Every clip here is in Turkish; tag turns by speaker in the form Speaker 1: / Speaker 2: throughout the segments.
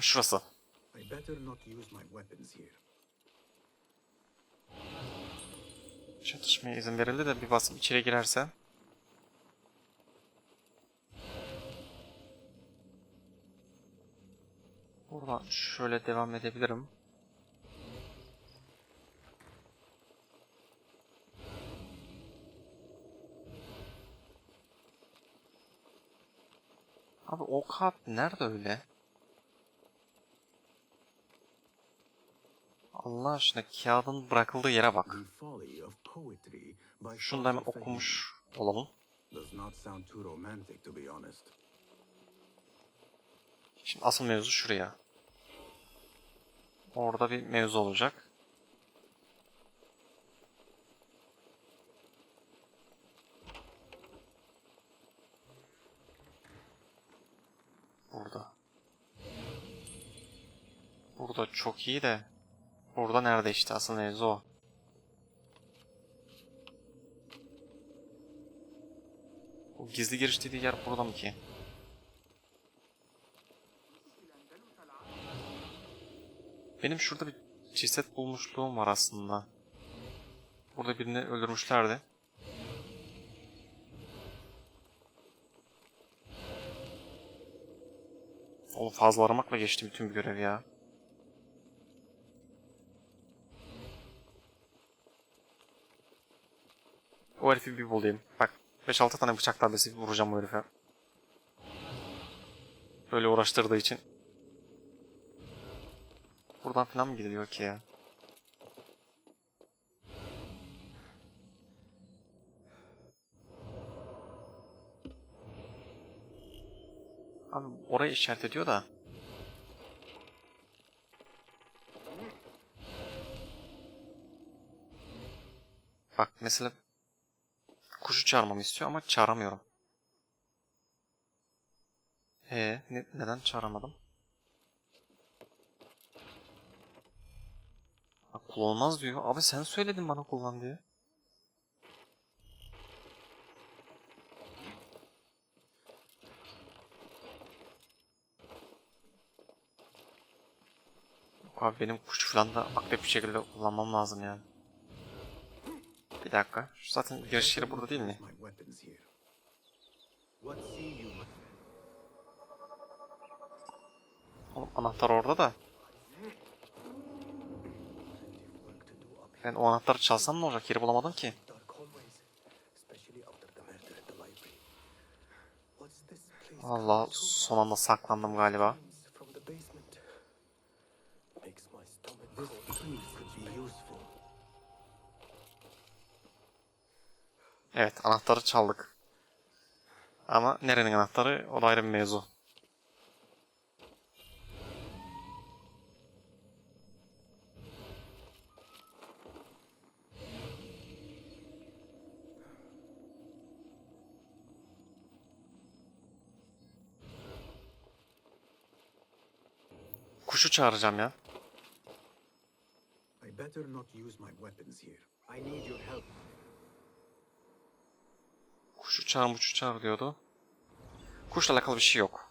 Speaker 1: Şurası. Çatışmaya izin verildi de bir basıp içeri girerse. Buradan şöyle devam edebilirim. Abi o kağıt nerede öyle? Allah aşkına kağıdın bırakıldığı yere bak. Şunu da hemen okumuş olalım. Şimdi asıl mevzu şuraya. Orada bir mevzu olacak. Burada. Burada çok iyi de. Burada nerede işte asıl mevzu o. O gizli giriş dediği yer burada mı ki? Benim şurada bir ceset bulmuşluğum var aslında. Burada birini öldürmüşlerdi. Oğlum fazla aramakla geçti bütün bir görev ya. O herifi bir bulayım. Bak 5-6 tane bıçak darbesi vuracağım o herife. Böyle uğraştırdığı için. Buradan falan mı gidiliyor ki ya? Abi orayı işaret ediyor da. Bak mesela çağırmamı istiyor ama çağıramıyorum. Ee, ne- neden çağıramadım? Bak kullanılmaz diyor. Abi sen söyledin bana kullan diye. Abi benim kuş falan da aktif bir şekilde kullanmam lazım yani. Bir dakika. Şu zaten yarış yeri burada değil mi? Oğlum anahtar orada da. Ben o anahtarı çalsam ne olacak? Yeri bulamadım ki. Allah son anda saklandım galiba. Evet anahtarı çaldık. Ama nerenin anahtarı o da ayrı bir mevzu. Kuşu çağıracağım ya.
Speaker 2: I better not use my weapons here. I need your help.
Speaker 1: Kuşu çağır muçu çağır diyordu. Kuşla alakalı bir şey yok.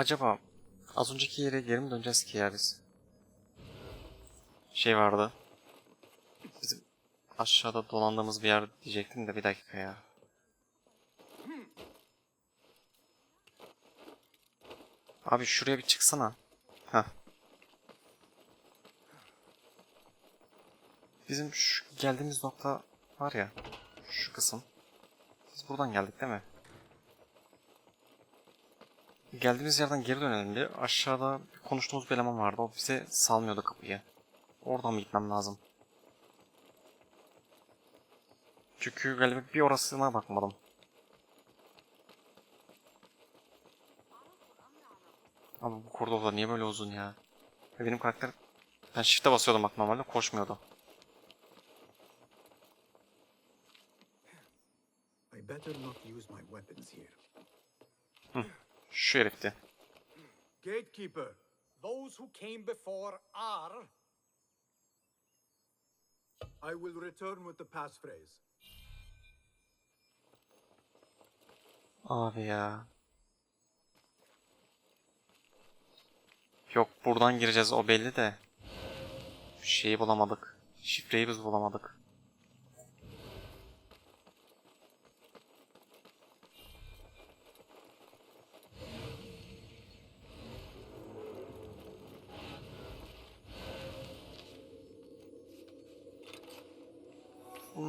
Speaker 1: Acaba az önceki yere geri mi döneceğiz ki ya biz? Şey vardı. Bizim aşağıda dolandığımız bir yer diyecektim de bir dakika ya. Abi şuraya bir çıksana. Heh. Bizim şu geldiğimiz nokta var ya. Şu kısım. Biz buradan geldik değil mi? Geldiğimiz yerden geri dönelim bir. Aşağıda konuştuğumuz bir eleman vardı. O bize salmıyordu kapıyı. Oradan mı gitmem lazım? Çünkü galiba bir orasına bakmadım. Abi bu Cordova niye böyle uzun ya? Benim karakter... Ben shift'e basıyordum bak normalde koşmuyordu.
Speaker 2: I better not use my weapons here.
Speaker 1: Şu herifti.
Speaker 2: Gatekeeper,
Speaker 3: Those who came before are.
Speaker 2: I will return with the passphrase.
Speaker 1: Abi ya. Yok buradan gireceğiz o belli de. Şeyi bulamadık. Şifreyi biz bulamadık.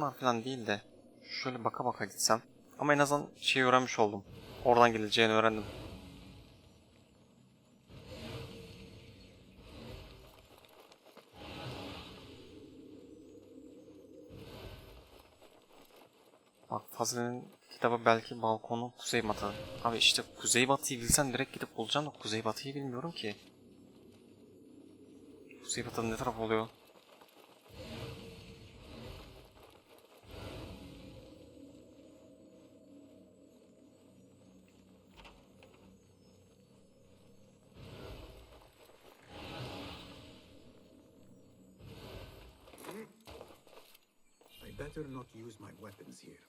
Speaker 1: Bunlar falan değil de şöyle baka baka gitsem. Ama en azından şeyi öğrenmiş oldum. Oradan geleceğini öğrendim. Bak Fazlı'nın kitabı belki balkonu kuzeybatı. Abi işte kuzeybatıyı bilsen direkt gidip bulacağım da kuzeybatıyı bilmiyorum ki. Kuzeybatı ne taraf oluyor?
Speaker 2: Better not use my weapons here.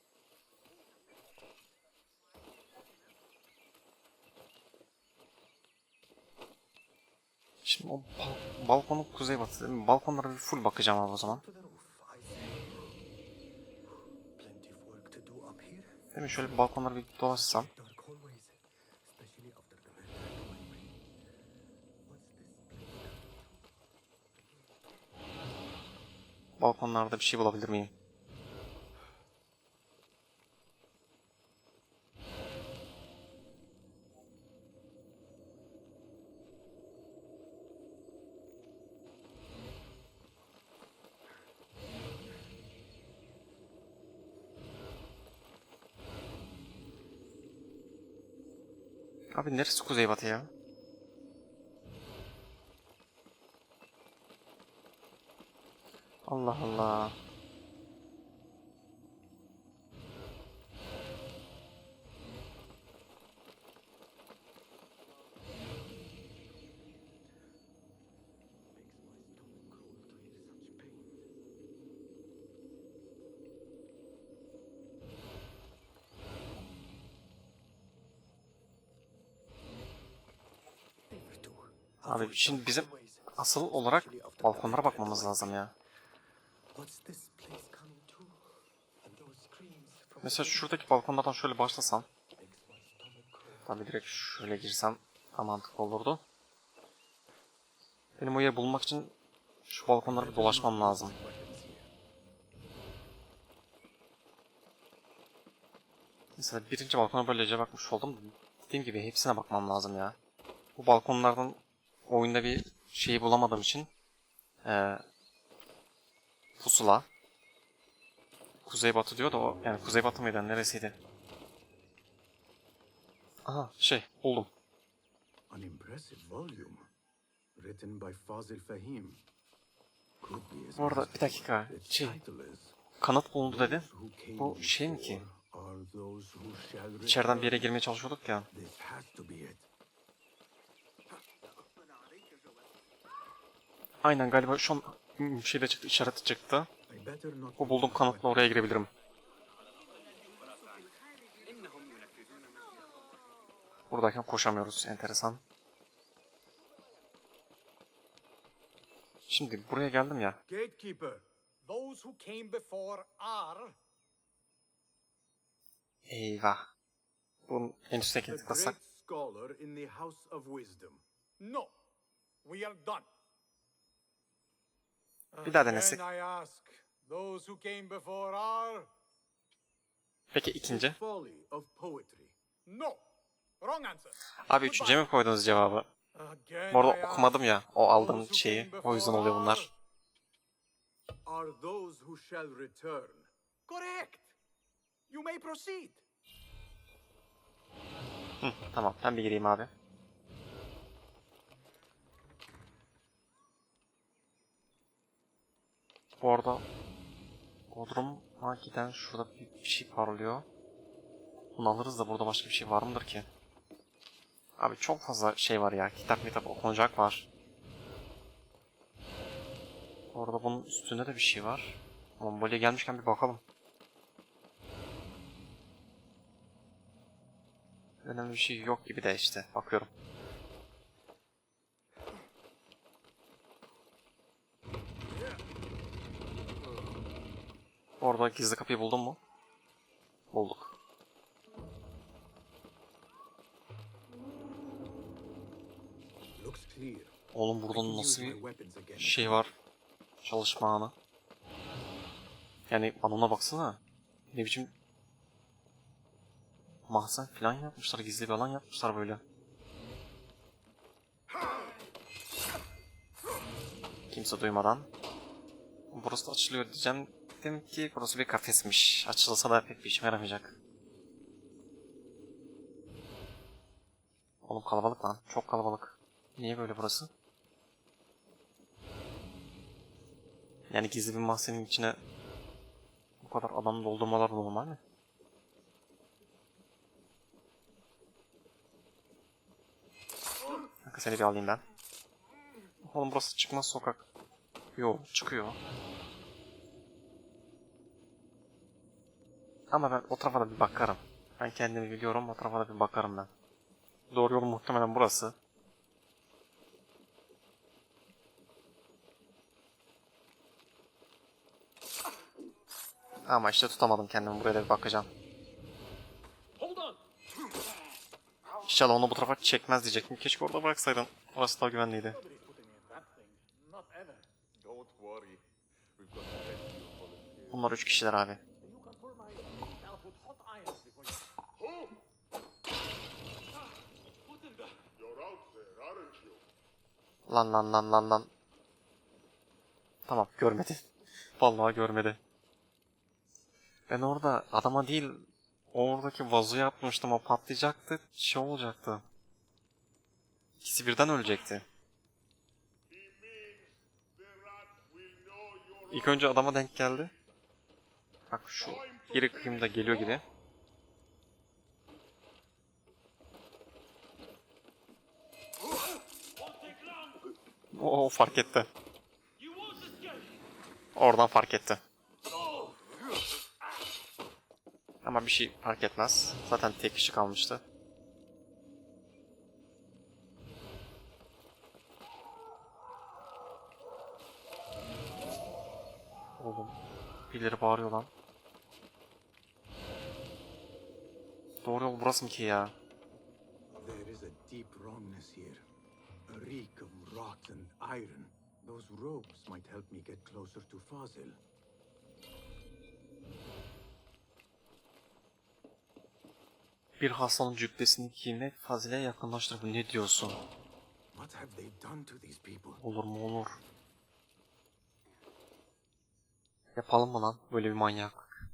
Speaker 1: Şimdi o bal- balkonun kuzeybatı değil mi? Balkonlara bir full bakacağım abi o zaman. Değil mi? Şöyle bir balkonlara bir dolaşsam. Balkonlarda bir şey bulabilir miyim? Abi neresi kuzeybatı ya? Allah Allah. Abi şimdi bizim asıl olarak balkonlara bakmamız lazım ya. Mesela şuradaki balkonlardan şöyle başlasam. Tabii direkt şöyle girsem daha mantıklı olurdu. Benim o yeri bulmak için şu balkonları bir dolaşmam lazım. Mesela birinci balkona böylece bakmış oldum. Dediğim gibi hepsine bakmam lazım ya. Bu balkonlardan oyunda bir şeyi bulamadığım için eee pusula kuzeybatı diyor da o yani kuzeybatı mıydı neresiydi? Aha şey buldum.
Speaker 2: An impressive volume. Written by Fazil Fahim.
Speaker 1: Bu arada bir dakika şey kanıt bulundu dedi. Bu şey mi ki? İçeriden bir yere girmeye çalışıyorduk ya.
Speaker 2: This has to be it.
Speaker 1: Aynen galiba şu an hmm, şeyde çıktı işareti çıktı. Bu bulduğum kanıtla oraya girebilirim. Buradayken koşamıyoruz. Enteresan. Şimdi buraya geldim ya.
Speaker 3: Gatekeeper, those who came before are.
Speaker 1: Eyvah. Bunun en
Speaker 2: The
Speaker 1: tıklasak.
Speaker 2: great scholar in the House of Wisdom.
Speaker 3: No, we are done.
Speaker 1: Bir daha denesek.
Speaker 3: Then I ask, those who came before are.
Speaker 1: Peki ikinci? Abi üçüncüye mi koydunuz cevabı? Bu arada okumadım ya. O aldığım şeyi. O yüzden oluyor bunlar.
Speaker 3: are.
Speaker 2: Are those who shall return.
Speaker 3: Correct. You may proceed.
Speaker 1: Hı, tamam ben bir gireyim abi. Bu arada Bodrum'a giden şurada bir, bir şey parlıyor. Bunu alırız da burada başka bir şey var mıdır ki? Abi çok fazla şey var ya. Kitap kitap okunacak var. Orada bunun üstünde de bir şey var. Ama böyle gelmişken bir bakalım. Önemli bir şey yok gibi de işte. Bakıyorum. Orada gizli kapıyı buldun mu? Bulduk. Oğlum
Speaker 2: I can
Speaker 1: burada nasıl bir şey var? Çalışma anı. Yani bana baksana. Ne biçim mahzen falan yapmışlar. Gizli bir alan yapmışlar böyle. Kimse duymadan. Burası da açılıyor diyeceğim. Demek ki burası bir kafesmiş. Açılsa da pek bir işime yaramayacak. Oğlum kalabalık lan. Çok kalabalık. Niye böyle burası? Yani gizli bir mahzenin içine bu kadar adam doldurmalar normal mi? Kanka seni bir alayım ben. Oğlum burası çıkmaz sokak. Yo çıkıyor. Ama ben o tarafa da bir bakarım. Ben kendimi biliyorum o tarafa da bir bakarım ben. Doğru yol muhtemelen burası. Ama işte tutamadım kendimi buraya da bir bakacağım. İnşallah onu bu tarafa çekmez diyecektim. Keşke orada bıraksaydın. Orası daha güvenliydi. Bunlar üç kişiler abi.
Speaker 3: You can pull my feet out with hot irons before you...
Speaker 4: Who? What in the? You're out there, aren't you?
Speaker 1: Lan lan lan lan lan. Tamam görmedi. Vallahi görmedi. Ben orada adama değil oradaki vazoya atmıştım o patlayacaktı şey olacaktı. İkisi birden ölecekti. İlk önce adama denk geldi. Bak şu geri kıyımda geliyor gibi. Oo fark etti. Oradan fark etti. Ama bir şey fark etmez. Zaten tek kişi kalmıştı. Oğlum. Birileri bağırıyor lan. Doğru yol burası mı ki ya?
Speaker 2: There is a deep wrongness here. A reek of rot and iron. Those robes might help me get closer to Fazil.
Speaker 1: Bir hastanın cübbesini giymek fazile yakınlaştır. Ne diyorsun?
Speaker 2: What have they done to these people?
Speaker 1: Olur mu olur. Yapalım mı lan böyle bir manyak?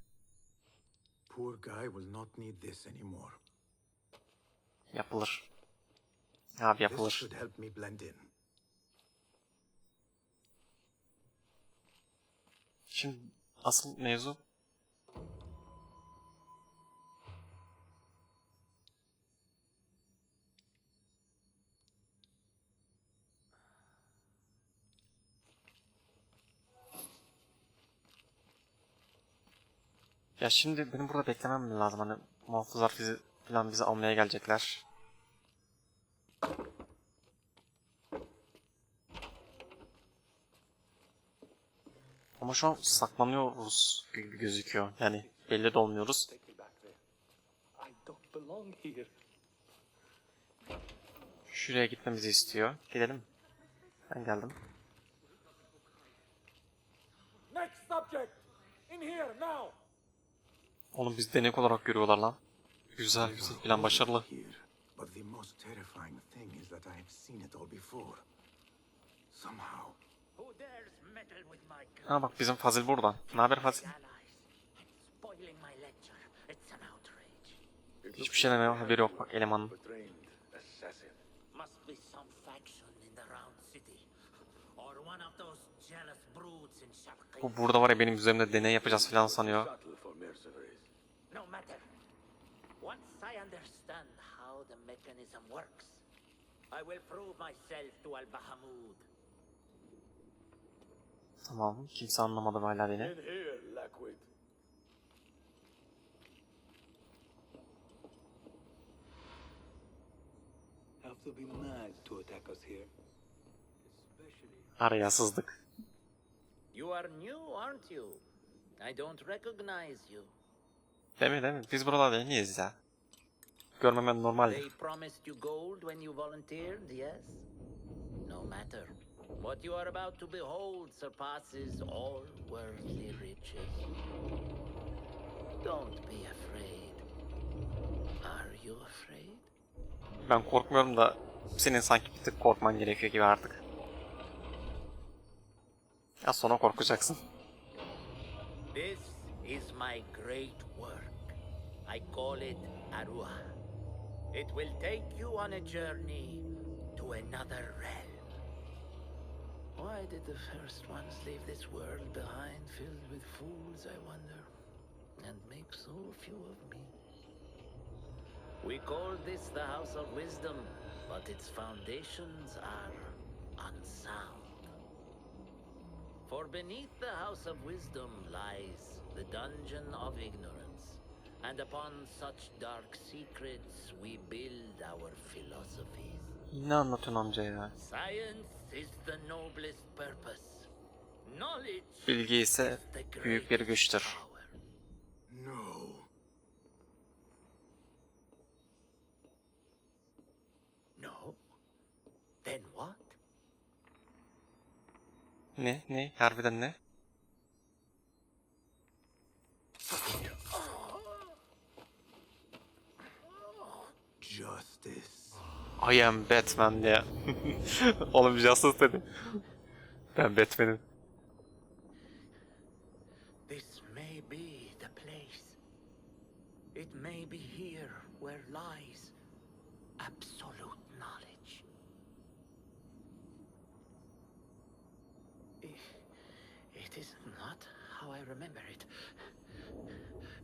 Speaker 2: Poor guy will not need this anymore.
Speaker 1: Yapılır. Abi
Speaker 2: This
Speaker 1: yapılır.
Speaker 2: should help me blend in.
Speaker 1: Şimdi asıl mevzu Ya şimdi benim burada beklemem lazım? Hani muhafızlar bizi falan bizi almaya gelecekler. Ama şu an saklanıyoruz gibi gözüküyor. Yani belli de olmuyoruz. Şuraya gitmemizi istiyor. Gidelim. Ben geldim. Oğlum biz denek olarak görüyorlar lan. Güzel güzel plan başarılı.
Speaker 2: Here. But the most terrifying thing is that I have seen it all before. Somehow.
Speaker 1: Ha bak bizim Fazil burada. Ne haber Fazil? Hiçbir şeyden haberi yok bak elemanın. Bu burada var ya benim üzerimde deney yapacağız falan sanıyor.
Speaker 5: I will prove myself to Al Bahamud.
Speaker 1: Tamam kimse anlamadı hala beni.
Speaker 4: In here, Lackwit.
Speaker 6: Have to be mad to attack us here. Especially
Speaker 1: Araya sızdık.
Speaker 5: You are new, aren't you? I don't recognize you.
Speaker 1: Değil mi değil mi? Biz buralarda yeniyiz ya. Görmemen normal.
Speaker 5: They promised you gold when you volunteered, yes? No matter. What you are about to behold surpasses all worldly riches. Don't be afraid. Are you afraid?
Speaker 1: Ben korkmuyorum da senin sanki bir tık korkman gerekiyor gibi artık. Ya sonra korkacaksın.
Speaker 5: This is my great work. I call it Arua. It will take you on a journey to another realm. Why did the first ones leave this world behind filled with fools, I wonder, and make so few of me? We call this the House of Wisdom, but its foundations are unsound. For beneath the House of Wisdom lies the Dungeon of Ignorance, and upon such dark secrets we build our philosophies.
Speaker 1: Ne anlatıyorsun amca ya? Bilgi ise büyük bir güçtür.
Speaker 5: power.
Speaker 2: No.
Speaker 5: No? Then what?
Speaker 1: Ne? Ne? Harbiden ne? I am Batman diye. Oğlum Justice dedi. Ben Batman'im.
Speaker 5: This may be the place. It may be here where lies absolute knowledge. It is not how I remember it.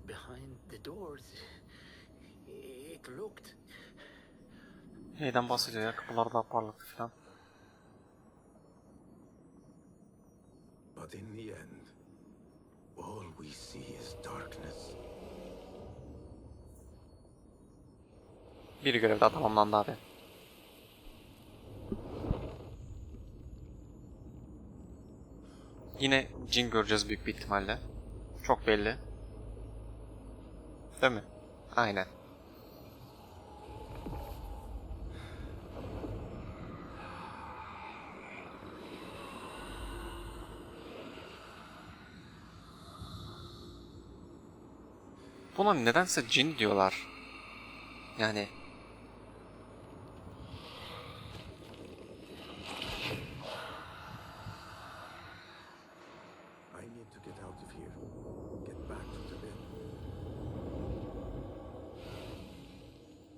Speaker 5: Behind the doors, it looked
Speaker 1: Neyden bahsediyor ya? Kapılar daha parlak falan.
Speaker 2: But in the end, all we see is darkness.
Speaker 1: Bir görev daha tamamlandı abi. Yine cin göreceğiz büyük bir ihtimalle. Çok belli. Değil mi? Aynen. Buna nedense cin diyorlar. Yani.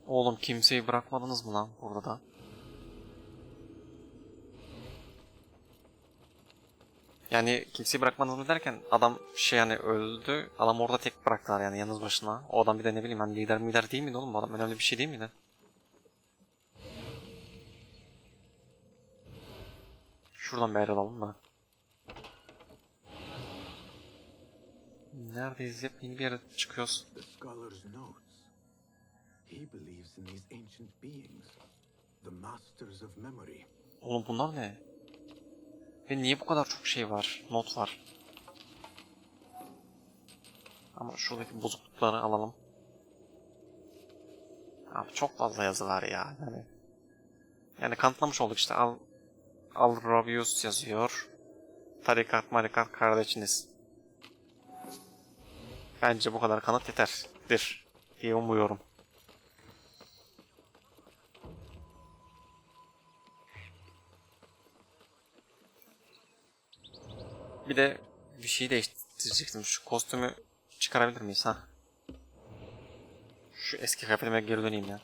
Speaker 1: Oğlum kimseyi bırakmadınız mı lan burada da? Yani kimseyi bırakmadınız mı derken adam şey yani öldü. Adam orada tek bıraktılar yani yalnız başına. O adam bir de ne bileyim hani lider mider değil miydi oğlum bu adam önemli bir şey değil miydi? Şuradan bir ayrılalım da. Neredeyiz? Hep yeni bir yere çıkıyoruz.
Speaker 2: The scholar's notes. He believes in these ancient beings, the masters of memory.
Speaker 1: Oğlum bunlar ne? Ve niye bu kadar çok şey var? Not var. Ama şuradaki bozuklukları alalım. Abi çok fazla yazı var ya. Yani, yani kanıtlamış olduk işte. Al, Al Ravius yazıyor. Tarikat marikat kardeşiniz. Bence bu kadar kanıt yeterdir diye umuyorum. Bir de bir şey değiştirecektim. Şu kostümü çıkarabilir miyiz ha? Şu eski kıyafetime geri döneyim ya.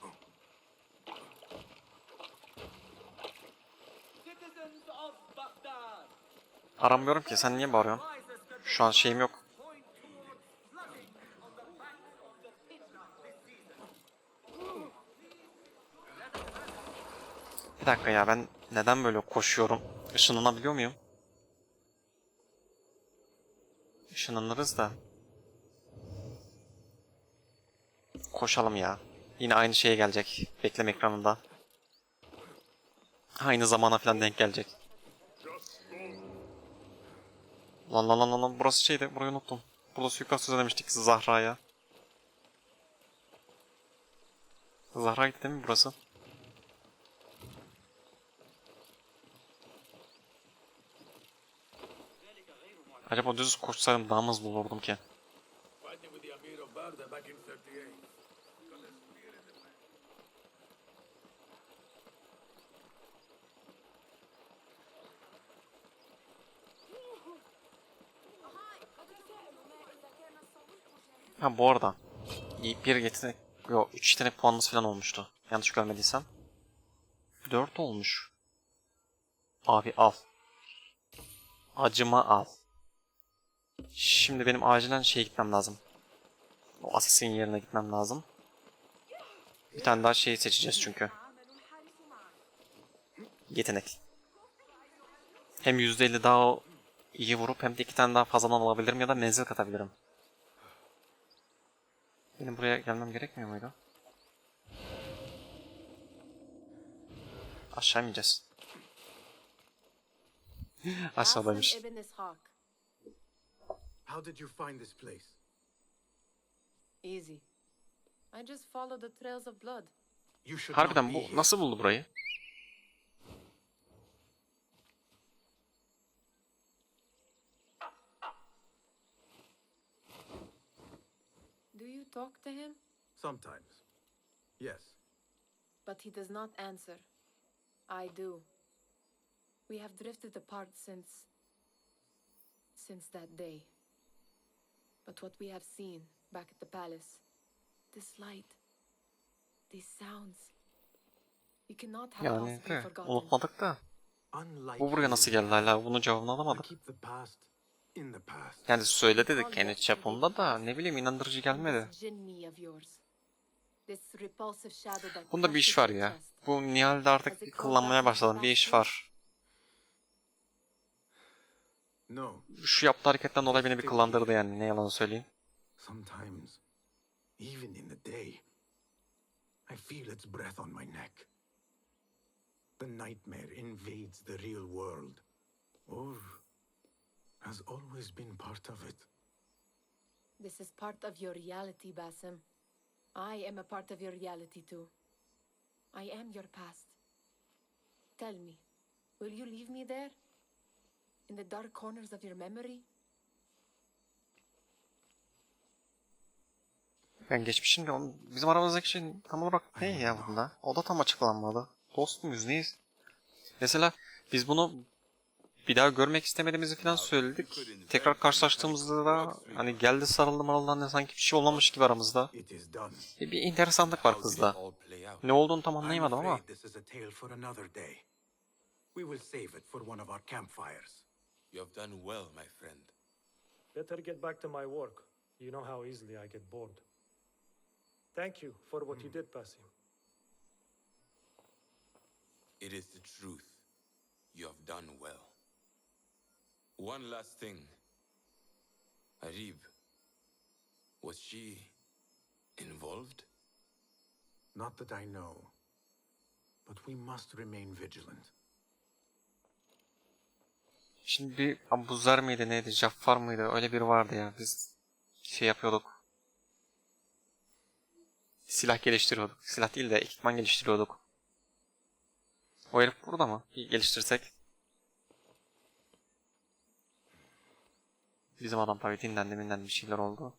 Speaker 1: Aramıyorum ki sen niye bağırıyorsun? Şu an şeyim yok. Bir dakika ya ben neden böyle koşuyorum? Işınlanabiliyor muyum? Işınlanırız da. Koşalım ya. Yine aynı şeye gelecek. Bekleme ekranında. Aynı zamana falan denk gelecek. Lan lan lan lan burası şeydi burayı unuttum. Burada suikast düzenlemiştik Zahra'ya. Zahra gitti mi burası? Acaba düz koşsaydım daha hızlı olurdum ki?
Speaker 6: Fighting with the Amir of Barda back in 38.
Speaker 1: Ha bu arada bir yetenek yok 3 yetenek puanımız falan olmuştu. Yanlış görmediysem. 4 olmuş. Abi al. Acıma al. Şimdi benim acilen şeye gitmem lazım. O Assassin yerine gitmem lazım. Bir tane daha şeyi seçeceğiz çünkü. Yetenek. Hem %50 daha iyi vurup hem de iki tane daha fazladan alabilirim ya da menzil katabilirim. Benim buraya gelmem gerekmiyor muydu? Aşağı ineceğiz? Aşağıdaymış.
Speaker 7: Ibn Ishaq.
Speaker 2: How did you find this place?
Speaker 7: Easy. I just followed the trails of blood.
Speaker 2: You should not
Speaker 1: Harbiden
Speaker 2: be
Speaker 1: bu
Speaker 2: here.
Speaker 1: nasıl buldu burayı?
Speaker 7: Do you talk to him?
Speaker 2: Sometimes. Yes.
Speaker 7: But he does not answer. I do. We have drifted apart since. since that day. But what we have seen back at the palace, this light, these sounds, we cannot have
Speaker 1: Yani
Speaker 7: possibly forgotten.
Speaker 1: unutmadık da. Bu buraya nasıl geldi hala? Bunun cevabını
Speaker 2: you,
Speaker 1: alamadık. Yani söyledi de kendi çapında da ne bileyim inandırıcı gelmedi. Bunda bir iş var ya. Bu Nihal'de artık kullanmaya başladım. Bir iş var.
Speaker 2: No.
Speaker 1: Şu yaptığı hareketten dolayı beni bir kullandırdı yani. Ne yalan söyleyeyim.
Speaker 2: Sometimes, even in the day, I feel its breath on my neck. The nightmare invades the real world, or has always been part of it.
Speaker 7: This is part of your reality, Basim. I am a part of your reality too. I am your past. Tell me, will you leave me there? In the dark corners of your memory?
Speaker 1: Ben geçmişim de onun- bizim aramızdaki şey tam olarak ne ya bunda? O da tam açıklanmadı. Dost muyuz neyiz? Mesela biz bunu bir daha görmek istemediğimizi falan söyledik. Tekrar karşılaştığımızda da hani geldi sarıldı marıldı hani sanki bir şey olmamış gibi aramızda. Bir, bir enteresanlık var kızda. Ne olduğunu tam anlayamadım ama.
Speaker 2: We will save it for one of our campfires.
Speaker 8: You have done well, my friend.
Speaker 9: Better get back to my work. You know how easily I get bored. Thank you for what you hmm. did, Basim.
Speaker 8: It is the truth. You have done well. One last thing. Arib, was she involved?
Speaker 2: Not that I know, but we must remain vigilant.
Speaker 1: Şimdi bir Abuzer miydi neydi Caffar mıydı öyle biri vardı ya biz şey yapıyorduk. Silah geliştiriyorduk. Silah değil de ekipman geliştiriyorduk. O herif burada mı? Bir geliştirsek. Bizim adam tabii dinlendi minlendi bir şeyler oldu.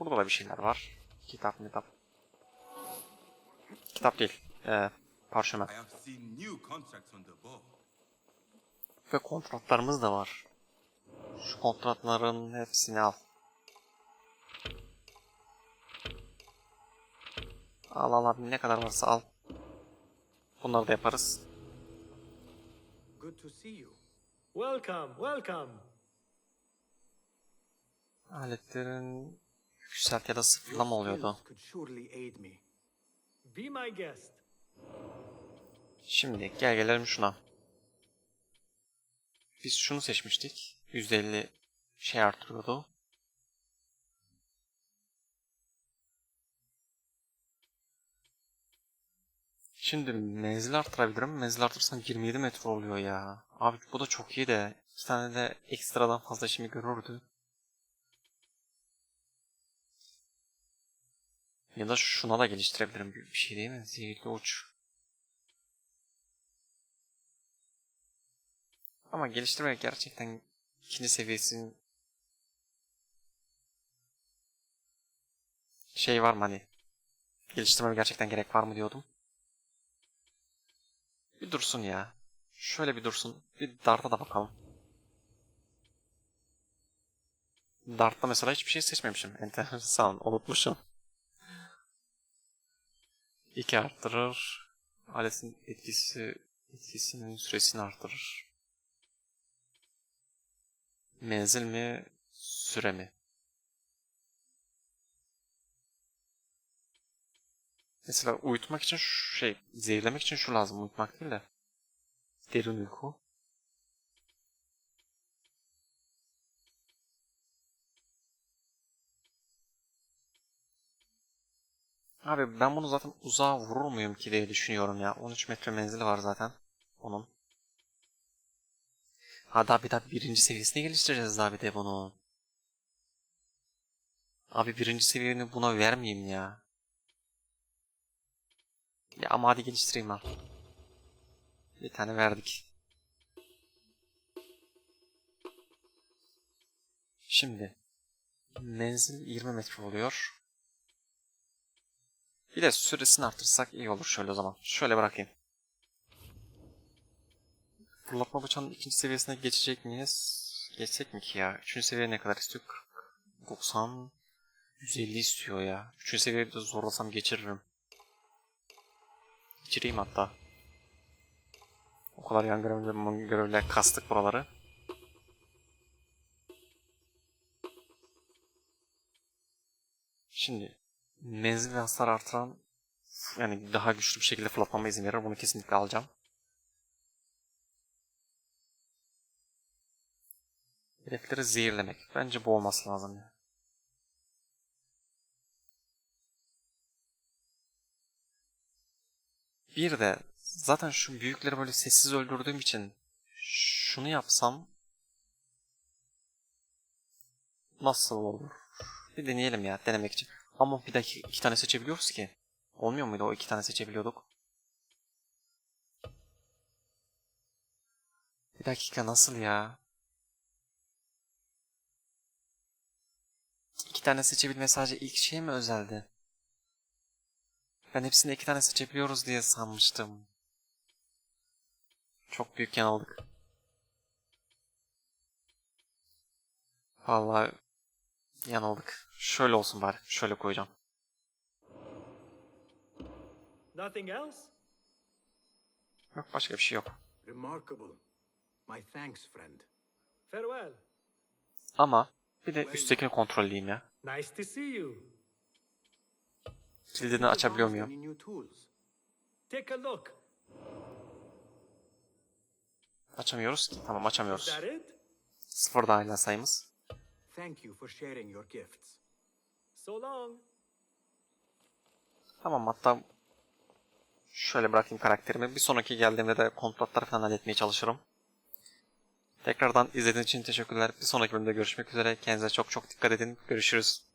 Speaker 1: Burada da bir şeyler var. Kitap mitap. Kitap değil. Ee, parşömen. Ve kontratlarımız da var. Şu kontratların hepsini al. Al al abi ne kadar varsa al. Bunları da yaparız.
Speaker 2: Good to see you.
Speaker 9: Welcome, welcome.
Speaker 1: Aletlerin yükselt ya da sıfırlama oluyordu.
Speaker 9: Be my guest.
Speaker 1: Şimdi gel gelelim şuna. Biz şunu seçmiştik. %50 şey artırıyordu. Şimdi menzil artırabilirim. Menzil artırsam 27 metre oluyor ya. Abi bu da çok iyi de. iki tane de ekstradan fazla işimi görürdü. Ya da şuna da geliştirebilirim. Bir şey değil mi? Zehirli uç. Ama geliştirmek gerçekten ikinci seviyesinin şey var mı hani geliştirmem gerçekten gerek var mı diyordum. Bir dursun ya. Şöyle bir dursun. Bir Dart'a da bakalım. Dart'ta mesela hiçbir şey seçmemişim. Enteresan. Unutmuşum. 2 arttırır. Aletin etkisi etkisinin süresini arttırır. Menzil mi, süre mi? Mesela uyutmak için şu şey, zehirlemek için şu lazım, uyutmak değil de. Derin uyku. Abi ben bunu zaten uzağa vurur muyum ki diye düşünüyorum ya. 13 metre menzili var zaten onun. Ha daha bir daha birinci seviyesine geliştireceğiz daha bir de bunu. Abi birinci seviyeni buna vermeyeyim ya. Ya ama hadi geliştireyim ha. Bir tane verdik. Şimdi. Menzil 20 metre oluyor. Bir de süresini arttırsak iyi olur şöyle o zaman. Şöyle bırakayım. Fırlatma bıçağının ikinci seviyesine geçecek miyiz? Geçsek mi ki ya? Üçüncü seviye ne kadar istiyor? 40, 90, 150 istiyor ya. Üçüncü seviyede de zorlasam geçiririm. Geçireyim hatta. O kadar yan görevle, görevle kastık buraları. Şimdi menzil ve hasar artıran yani daha güçlü bir şekilde fırlatmama izin verir. Bunu kesinlikle alacağım. Hedefleri zehirlemek. Bence bu olması lazım ya. Bir de zaten şu büyükleri böyle sessiz öldürdüğüm için şunu yapsam nasıl olur? Bir deneyelim ya denemek için. Ama bir dakika iki tane seçebiliyoruz ki. Olmuyor muydu o iki tane seçebiliyorduk? Bir dakika nasıl ya? İki tane seçebilme sadece ilk şey mi özeldi? Ben hepsini iki tane seçebiliyoruz diye sanmıştım. Çok büyük yanıldık. Vallahi yanıldık. Şöyle olsun bari. Şöyle koyacağım.
Speaker 9: Nothing else?
Speaker 1: Yok başka bir şey yok.
Speaker 2: Remarkable. My thanks, friend.
Speaker 9: Farewell.
Speaker 1: Ama bir de üsttekini kontrol edeyim ya.
Speaker 9: Nice to see you.
Speaker 1: Kilidini açabiliyor muyum?
Speaker 9: Take a look.
Speaker 1: Açamıyoruz ki. Tamam açamıyoruz.
Speaker 9: that it?
Speaker 1: Sıfır da hala sayımız.
Speaker 2: Thank you for sharing your gifts.
Speaker 9: So long.
Speaker 1: Tamam hatta şöyle bırakayım karakterimi. Bir sonraki geldiğimde de kontratları falan halletmeye çalışırım. Tekrardan izlediğiniz için teşekkürler. Bir sonraki bölümde görüşmek üzere. Kendinize çok çok dikkat edin. Görüşürüz.